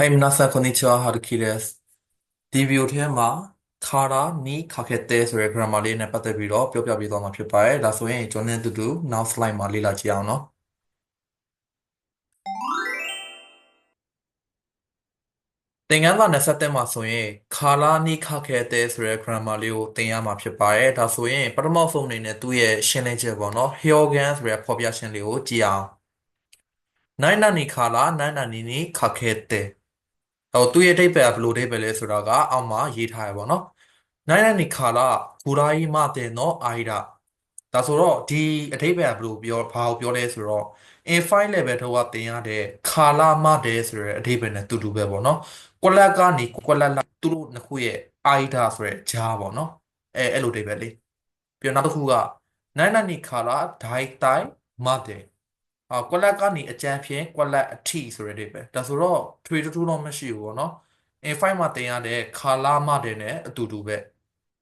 はい、皆さん、こんにちは。はるきです。ဒီဗီဒီယိုထဲမှာခါရာနီခါခက်တဲဆိုတဲ့ grammar လေးနဲ့ပတ်သက်ပြီးတော့ပြောပြပေးသွားမှာဖြစ်ပါတယ်။ဒါဆိုရင်ကျွန်တော်နဲ့အတူတူနောက် slide မှာလေ့လာကြည့်အောင်နော်။သင်ခန်းစာ27မှာဆိုရင်ခါရာနီခါခက်တဲဆိုတဲ့ grammar လေးကိုသင်ရမှာဖြစ်ပါတယ်။ဒါဆိုရင်ပထမဆုံးအနေနဲ့သူ့ရဲ့ရှင်းလင်းချက်ပေါ့နော်။ Hyogen ဆိုတဲ့ဖော်ပြရှင်းလေးကိုကြည့်အောင်။နိုင်နာနီခါလာနိုင်နာနီနီခါခက်တဲ ဟိုသူ့ရဲ့အဓိပ္ပာယ်ကဘယ်လိုအဓိပ္ပာယ်လဲဆိုတာကအောက်မှာရေးထားရပါတော့။နိုင်နိုင်နီခါလာဘူရာယီမတဲ့နော်အာရီဒါဒါဆိုတော့ဒီအဓိပ္ပာယ်ကဘယ်လိုပြောဘာကိုပြောလဲဆိုတော့ in5 level တော့ကသင်ရတဲ့ခါလာမတဲ့ဆိုတဲ့အဓိပ္ပာယ်နဲ့တူတူပဲပေါ့နော်။ကွက်လက်ကနေကွက်လက်လာသူတို့နှစ်ခုရဲ့အာရီဒါဆိုတဲ့ဂျားပေါ့နော်။အဲအဲ့လိုအဓိပ္ပာယ်လေးပြီးတော့နောက်တစ်ခုကနိုင်နိုင်နီခါလာဒိုင်တိုင်မတဲ့ အာကွက်လက်ကနေအကြမ်းဖြင့်ကွက်လက်အထိဆိုတဲ့အိပဲဒါဆိုတော့ထွေထူးထူးတော့မရှိဘူးပေါ့နော် A5 မှာတင်ရတဲ့ခါလာမတဲ့နဲ့အတူတူပဲ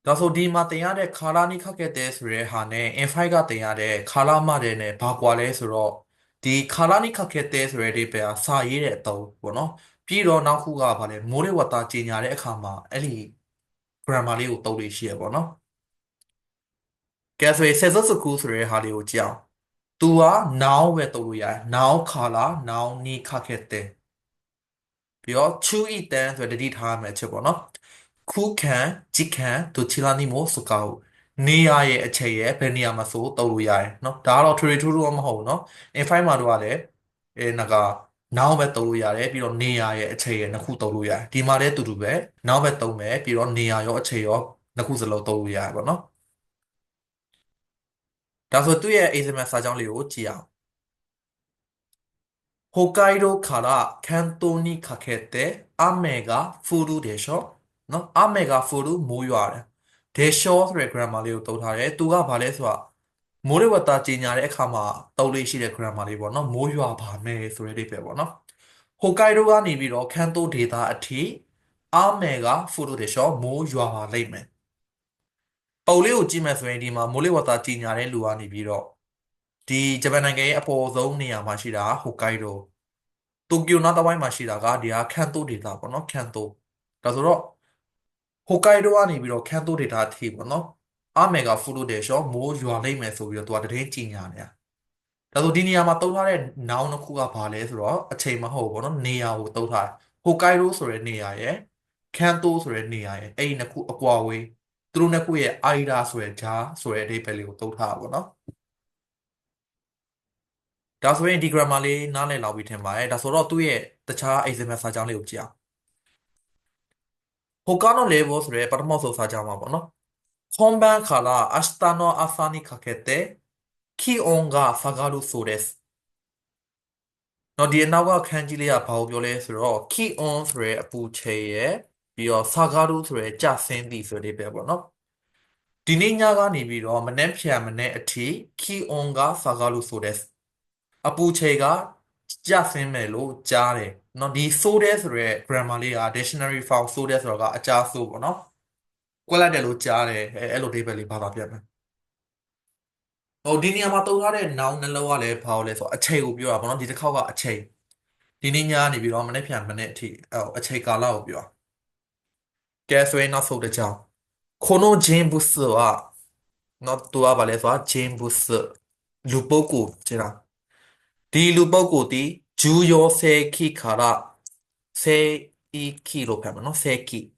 ဒါဆိုဒီမှာတင်ရတဲ့ခါလာနိခက်ခဲ့တဲ့ဆိုတဲ့ဟာနဲ့ A5 ကတင်ရတဲ့ခါလာမတဲ့နဲ့ဘာကွာလဲဆိုတော့ဒီခါလာနိခက်ခဲ့တဲ့ဆိုတဲ့အိပဲကစာရေးတဲ့အတုံးပေါ့နော်ပြီးတော့နောက်ခုကဘာလဲမိုးလေဝသကြီးညာတဲ့အခါမှာအဲ့ဒီ grammar လေးကိုသုံးလို့ရှိရပေါ့နော်ကဲဆိုရင် set စကူဆိုတဲ့ဟာလေးကိုကြည့်အောင် तू က noun ပဲသုံးလို့ရတယ် noun ခါလာ noun နိခက်ခဲ့တဲ့ပြီးတော့ chu i tan ဆိုတဲ့တတိထားရမယ်ချက်ပေါ့နော်ခုခံจิခံတို့ချီလာနီမိုစကောက်နေရရဲ့အချက်ရဲ့ဘယ်နေရာမှာဆိုသုံးလို့ရတယ်เนาะဒါကတော့ထွေထွေထူးထူးမဟုတ်ဘူးเนาะ in5 မှာတော့ကလည်းအဲနက noun ပဲသုံးလို့ရတယ်ပြီးတော့နေရရဲ့အချက်ရဲ့နှစ်ခုသုံးလို့ရတယ်ဒီမှာလည်းအတူတူပဲ noun ပဲသုံးမယ်ပြီးတော့နေရရောအချက်ရောနှစ်ခုစလုံးသုံးလို့ရတယ်ပေါ့เนาะ ဒါဆိုသူ့ရဲ့ ASMR စာကြောင်းလေးကိုကြည့်အောင်北海道から関東にかけて雨が降るでしょနော်雨が降るမိုးရွာတယ်でしょဆိုတဲ့ grammar လေးကိုသုံးထားတယ်သူကဘာလဲဆိုတာမိုးလေဝသကြီးညာတဲ့အခါမှာသုံးလေးရှိတဲ့ grammar လေးပေါ့နော်မိုးရွာပါမယ်ဆိုတဲ့အိပဲပေါ့နော်北海道ကနေပြီးတော့関東ဒေသအထိ雨が降るでしょမိုးရွာပါလိမ့်မယ် ပုံလေးကိုကြည့်မယ်ဆိုရင်ဒီမှာမိုးလေဝသကြီးညာတဲ့လူကနေပြီးတော့ဒီဂျပန်နိုင်ငံရဲ့အပေါ်ဆုံးနေရာမှာရှိတာဟိုကိုက်ဒိုတိုကျိုနောက်တစ်ပိုင်းမှာရှိတာကဒီဟာကန်တိုဒေတာပေါ့နော်ကန်တိုဒါဆိုတော့ဟိုကိုက်ဒိုကနေပြီးတော့ကန်တိုဒေတာအထိပေါ့နော်အမေကဖူလိုဒေရှောမိုးရွာလိမ့်မယ်ဆိုပြီးတော့သူကတည်းကြီးညာနေတာဒါဆိုဒီနေရာမှာသုံးထားတဲ့ noun တစ်ခုကဘာလဲဆိုတော့အချိန်မဟုတ်ဘူးပေါ့နော်နေရာကိုသုံးထားတယ်ဟိုကိုက်ဒိုဆိုတဲ့နေရာရဲ့ကန်တိုဆိုတဲ့နေရာရဲ့အဲ့ဒီနှစ်ခုအကွာဝေး သူတို့နှစ်ခုရဲ့အာရီဒါဆိုတဲ့ဂျာဆိုတဲ့အဓိပ္ပာယ်လေးကိုသုံးထားတာပေါ့နော်ဒါဆိုရင်ဒီ grammar လေးနားလည်လောက်ပြီးထင်ပါတယ်ဒါဆိုတော့သူ့ရဲ့တခြား example စာကြောင်းလေးကိုကြည့်အောင် Hokano level ဆိုတဲ့ပထမဆုံးစာကြောင်းပါပေါ့နော် Konban kara ashita no asa ni kakete kion ga sagaru so desu နော်ဒီအနောက်ကခန်းကြီးလေးကဘာကိုပြောလဲဆိုတော့ key on ဆိုရဲအပူချိန်ရဲ့ ပြီးတော့ဆာဂါဒုဆိုရဲကြဆင်းသည်ဆိုတဲ့ပဲပေါ့နော်ဒီနေ့ညကနေပြီးတော့မနှက်ဖြံမနှက်အထိခီအွန်ကဆာဂါဒုဆိုတဲ့အပူချေကကြဆင်းမယ်လို့ကြားတယ်နော်ဒီဆိုတဲ့ဆိုရဲ grammar လေးက dictionary form ဆိုတဲ့ဆိုတော့ကအကြဆိုပေါ့နော်ကွက်လိုက်တယ်လို့ကြားတယ်အဲအဲ့လိုဒီပဲလေးဘာသာပြမယ်ဟိုဒီနေရာမှာတုံထားတဲ့ noun နှလုံးကလည်းဘာလို့လဲဆိုတော့အချိန်ကိုပြောတာပေါ့နော်ဒီတစ်ခေါက်ကအချိန်ဒီနေ့ညနေပြီးတော့မနေ့ပြန်မနေ့အထိအချိန်ကာလကိုပြောတာ ကဲဆိုရင်နောက်ဆုံးတစ်ကြောင်းこの人物はနော်သူကဘာလဲဆိုတော့人物လူပုဂ္ဂိုလ်ကျလားဒီလူပုဂ္ဂိုလ်ဒီဂျူယောဆေခိခါရဆေイキလို့ပြောမှာနော်ဆေキ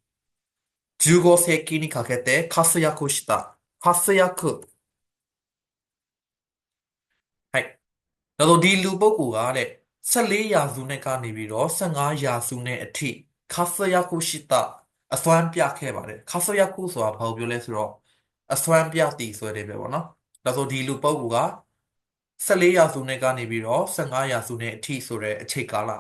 15世紀にかけて活躍した活躍はいဒါဆိုဒီလူပုဂ္ဂိုလ်ကတဲ့14ရာစုနဲ့ကနေပြီးတော့15ရာစုနဲ့အထိ活躍した အစွမ်းပြခဲ့ပါတယ်活躍ဆိုတာဘာကိုပြောလဲဆိုတော့အစွမ်းပြတည်ဆိုတဲ့ပဲပေါ့နော်ဒါဆိုဒီလူပုဂ္ဂိုလ်က14ရာစုနဲ့ကနေပြီးတော့15ရာစုနဲ့အထိဆိုတဲ့အချိန်ကာလ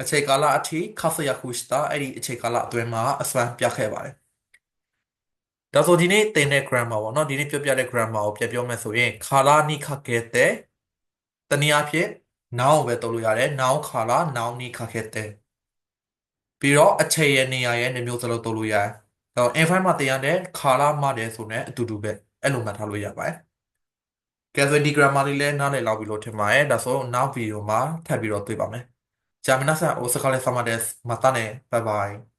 အချိန်ကာလအထိခါဆယာခုစတာအဲ့ဒီအချိန်ကာလအတွင်းမှာအစွမ်းပြခဲ့ပါတယ်ဒါဆိုဒီနေ့သင်တဲ့ grammar ပေါ့နော်ဒီနေ့ပြောပြတဲ့ grammar ကိုပြန်ပြောမယ်ဆိုရင်ခါလာနိခခဲ့တဲ့တနည်းအားဖြင့် noun ကိုပဲသုံးလို့ရတယ် noun ခါလာ noun နိခခဲ့တဲ့ ပြီးတော့အချိန်ရဲ့နေရာရဲ့နှမျိုးစလုံးသုံးလို့ရတယ်။ဒါတော့ infine မှာတင်ရတဲ့ခါလာမှတယ်ဆိုနဲ့အတူတူပဲအဲ့လိုမှတ်ထားလို့ရပါတယ်။ Gaussian diagram မှာလည်းနားလည်လောက်ပြီလို့ထင်ပါတယ်။ဒါဆိုနောက်ဗီဒီယိုမှာထပ်ပြီးတော့တွေ့ပါမယ်။ Germination oscillatory mathematics မှာတန်းနေ bye bye